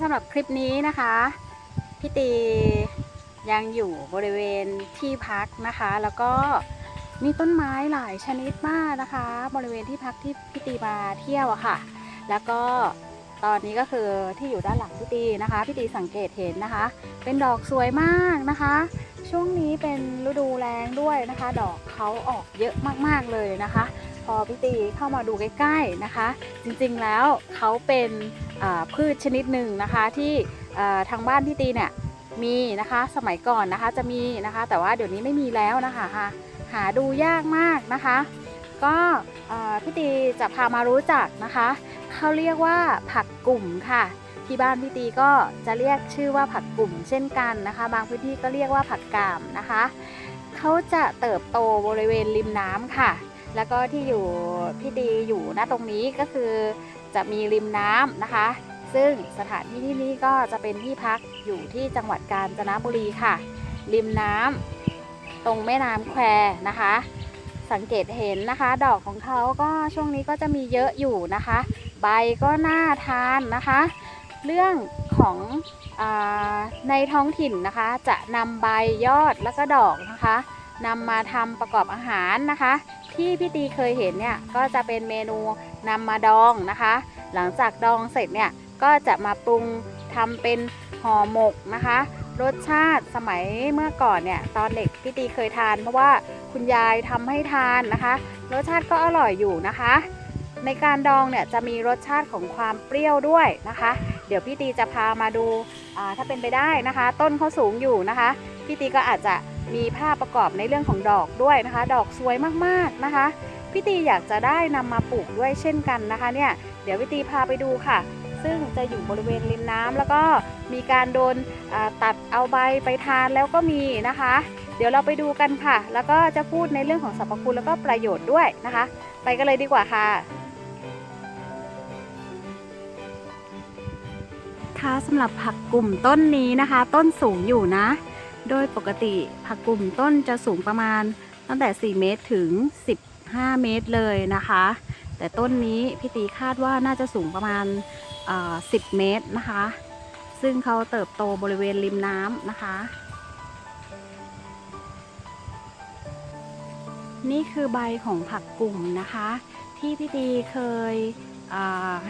สำหรับคลิปนี้นะคะพี่ตียังอยู่บริเวณที่พักนะคะ แล้วก็มีต้นไม้หลายชนิดมากนะคะ บริเวณที่พักที่พี่ตีมาเที่ยวอะค่ะ แล้วก็ตอนนี้ก็คือที่อยู่ด้านหลังพี่ตีนะคะพี่ตีสังเกตเห็นนะคะ เป็นดอกสวยมากนะคะ ช่วงนี้เป็นฤดูแรงด้วยนะคะ ดอกเขาออกเยอะมากๆเลยนะคะ พอพี่ตีเข้ามาดูใกล้ๆนะคะ จริงๆแล้วเขาเป็นพืชชนิดหนึ่งนะคะที่ทางบ้านพี่ตีเนี่ยมีนะคะสมัยก่อนนะคะจะมีนะคะ แต่ว่าเดี๋ยวนี้ไม่มีแล้วนะคะหาหาดูยากมากนะคะ ก็พี่ตีจะพามารู้จักนะคะเขาเรียกว่าผักกลุ่มค่ะ ที่บ้านพี่ตีก็จะเรียกชื่อว่าผักกลุ่มเช่นกันนะคะ บางพื้นที่ก็เรียกว่าผักกาดนะคะเขาจะเติบโตบริเวณริมน้ำค่ะ แล้วก็ที่อยู่พี่ตีอยู่ณตรงนี้ก็คือจะมีริมน้ำนะคะ ซึ่งสถานที่ที่นี่ก็จะเป็นที่พักอยู่ที่จังหวัดกาญจนบุรีค่ะ ริมน้ำตรงแม่น้ำแควนะคะ สังเกตเห็นนะคะ ดอกของเขาก็ช่วงนี้ก็จะมีเยอะอยู่นะคะ ใบก็น่าทานนะคะ เรื่องของอในท้องถิ่นนะคะ จะนำใบยอดแล้วก็ดอกนะคะนำมาทำประกอบอาหารนะคะ ที่พี่ตีเคยเห็นเนี่ยก็จะเป็นเมนูนำมาดองนะคะ หลังจากดองเสร็จเนี่ยก็จะมาปรุงทำเป็นห่อหมกนะคะ รสชาติสมัยเมื่อก่อนเนี่ยตอนเด็กพี่ตีเคยทาน เพราะว่าคุณยายทำให้ทานนะคะ รสชาติก็อร่อยอยู่นะคะ ในการดองเนี่ยจะมีรสชาติของความเปรี้ยวด้วยนะคะ เดี๋ยวพี่ตีจะพามาดูถ้าเป็นไปได้นะคะ ต้นเขาสูงอยู่นะคะ พี่ตีก็อาจจะ มีภาพประกอบในเรื่องของดอกด้วยนะคะ ดอกสวยมากๆนะคะพี่ตีอยากจะได้นำมาปลูกด้วยเช่นกันนะคะเนี่ยเดี๋ยวพี่ตีพาไปดูค่ะ ซึ่งจะอยู่บริเวณริมน้ำแล้วก็มีการโดนตัดเอาใบไปทานแล้วก็มีนะคะ เดี๋ยวเราไปดูกันค่ะ แล้วก็จะพูดในเรื่องของสรรพคุณแล้วก็ประโยชน์ด้วยนะคะ ไปกันเลยดีกว่าค่ะค่ะสำหรับผักกลุ่มต้นนี้นะคะ ต้นสูงอยู่นะ โดยปกติผักกลุ่มต้นจะสูงประมาณตั้งแต่ 4 เมตรถึง 15 เมตรเลยนะคะ แต่ต้นนี้พี่ตีคาดว่าน่าจะสูงประมาณ 10 เมตรนะคะ ซึ่งเขาเติบโตบริเวณริมน้ำนะคะ นี่คือใบของผักกลุ่มนะคะ ที่พี่ตีเคย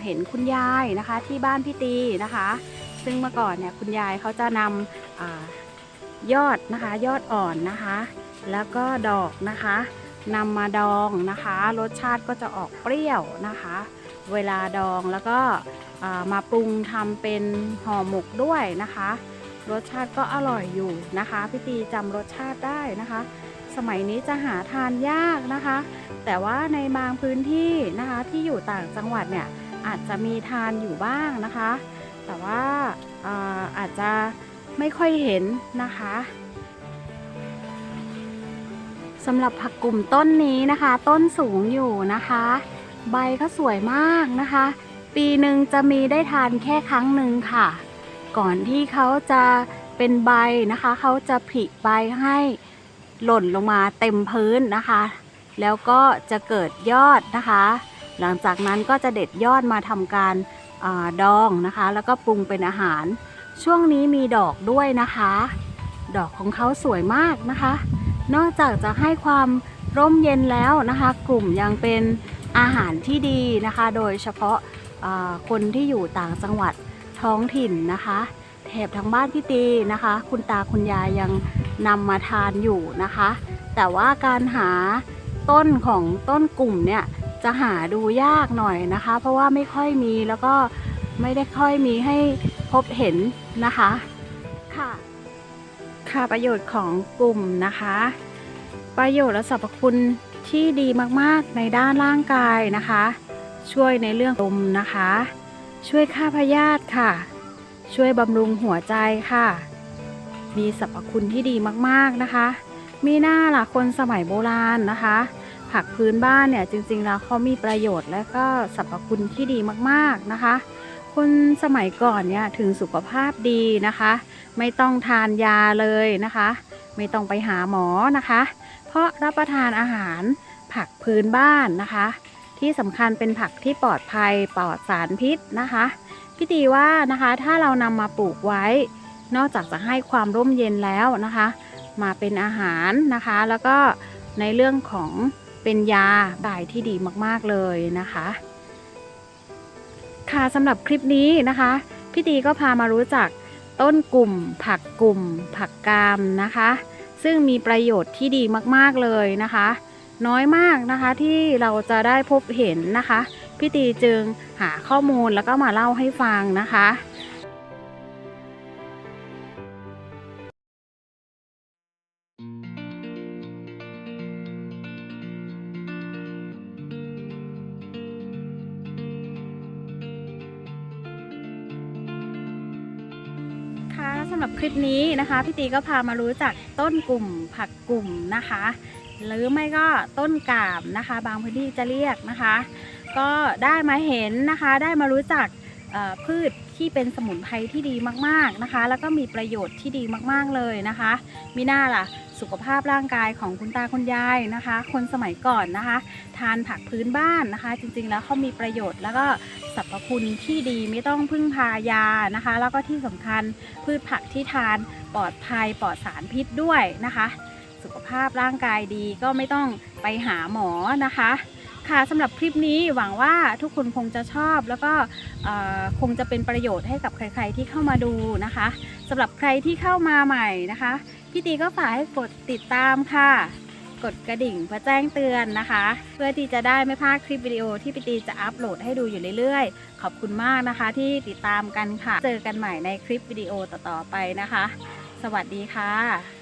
เห็นคุณยายนะคะที่บ้านพี่ตีนะคะ ซึ่งเมื่อก่อนเนี่ยคุณยายเขาจะนำ ยอดนะคะยอดอ่อนนะคะ แล้วก็ดอกนะคะนำมาดองนะคะ รสชาติก็จะออกเปรี้ยวนะคะ เวลาดองแล้วก็มาปรุงทำเป็นห่อหมกด้วยนะคะ รสชาติก็อร่อยอยู่นะคะพี่ตีจำรสชาติได้นะคะ สมัยนี้จะหาทานยากนะคะ แต่ว่าในบางพื้นที่นะคะที่อยู่ต่างจังหวัดเนี่ยอาจจะมีทานอยู่บ้างนะคะ แต่ว่าอ่าอาจจะ ไม่ค่อยเห็นนะคะสำหรับผักกลุ่มต้นนี้นะคะ ต้นสูงอยู่นะคะ ใบก็สวยมากนะคะ ปีหนึ่งจะมีได้ทานแค่ครั้งหนึ่งค่ะ ก่อนที่เขาจะเป็นใบนะคะ เขาจะผลิใบให้หล่นลงมาเต็มพื้นนะคะ แล้วก็จะเกิดยอดนะคะ หลังจากนั้นก็จะเด็ดยอดมาทำการอาดองนะคะ แล้วก็ปรุงเป็นอาหาร ช่วงนี้มีดอกด้วยนะคะ ดอกของเขาสวยมากนะคะ นอกจากจะให้ความร่มเย็นแล้วนะคะ กลุ่มยังเป็นอาหารที่ดีนะคะ โดยเฉพาะาคนที่อยู่ต่างจังหวัดท้องถิ่นนะคะแถบทางบ้านพี่ตีนะคะ คุณตาคุณยายยังนำมาทานอยู่นะคะ แต่ว่าการหาต้นของต้นกลุ่มเนี่ยจะหาดูยากหน่อยนะคะ เพราะว่าไม่ค่อยมีแล้วก็ไม่ได้ค่อยมีให้ พบเห็นนะคะค่ะค่ะประโยชน์ของกลุ่มนะคะ ประโยชน์และสรรพคุณที่ดีมากๆในด้านร่างกายนะคะ ช่วยในเรื่องลมนะคะ ช่วยฆ่าพยาธิค่ะ ช่วยบำรุงหัวใจค่ะ มีสรรพคุณที่ดีมากๆนะคะ มีหน้าล่ะคนสมัยโบราณนะคะ ผักพื้นบ้านเนี่ยจริงๆแล้วเขามีประโยชน์และก็สรรพคุณที่ดีมากๆนะคะ คนสมัยก่อนเนี่ยถึงสุขภาพดีนะคะ ไม่ต้องทานยาเลยนะคะ ไม่ต้องไปหาหมอนะคะ เพราะรับประทานอาหารผักพื้นบ้านนะคะ ที่สำคัญเป็นผักที่ปลอดภัยปลอดสารพิษนะคะพี่ตีว่านะคะถ้าเรานำมาปลูกไว้ นอกจากจะให้ความร่มเย็นแล้วนะคะ มาเป็นอาหารนะคะ แล้วก็ในเรื่องของเป็นยาตายที่ดีมากๆเลยนะคะ ค่ะสำหรับคลิปนี้นะคะพี่ตีก็พามารู้จักต้นกลุ่ม ผักกลุ่ม ผักกามนะคะ ซึ่งมีประโยชน์ที่ดีมากๆเลยนะคะ น้อยมากนะคะที่เราจะได้พบเห็นนะคะพี่ตีจึงหาข้อมูลแล้วก็มาเล่าให้ฟังนะคะ สำหรับคลิปนี้นะคะพี่ตีก็พามารู้จักต้นกลุ่มผักกลุ่มนะคะ หรือไม่ก็ต้นกาบนะคะ บางพื้นที่จะเรียกนะคะ ก็ได้มาเห็นนะคะได้มารู้จักพืช ที่เป็นสมุนไพรที่ดีมากๆนะคะ แล้วก็มีประโยชน์ที่ดีมากๆเลยนะคะมิน่าล่ะสุขภาพร่างกายของคุณตาคุณยายนะคะ คนสมัยก่อนนะคะ ทานผักพื้นบ้านนะคะ จริงๆแล้วเขามีประโยชน์แล้วก็สรรพคุณที่ดีไม่ต้องพึ่งพายานะคะ แล้วก็ที่สำคัญพืชผักที่ทานปลอดภัยปลอดสารพิษด้วยนะคะ สุขภาพร่างกายดีก็ไม่ต้องไปหาหมอนะคะ ค่ะสำหรับคลิปนี้หวังว่าทุกคนคงจะชอบ แล้วก็คงจะเป็นประโยชน์ให้กับใคร ๆที่เข้ามาดูนะคะสำหรับใครที่เข้ามาใหม่นะคะพี่ตีก็ฝากให้กดติดตามค่ะ กดกระดิ่งเพื่อแจ้งเตือนนะคะ เพื่อที่จะได้ไม่พลาดคลิปวิดีโอที่พี่ตีจะอัปโหลดให้ดูอยู่เรื่อยๆ ขอบคุณมากนะคะ ที่ติดตามกันค่ะ เจอกันใหม่ในคลิปวิดีโอต่อๆไปนะคะ สวัสดีค่ะ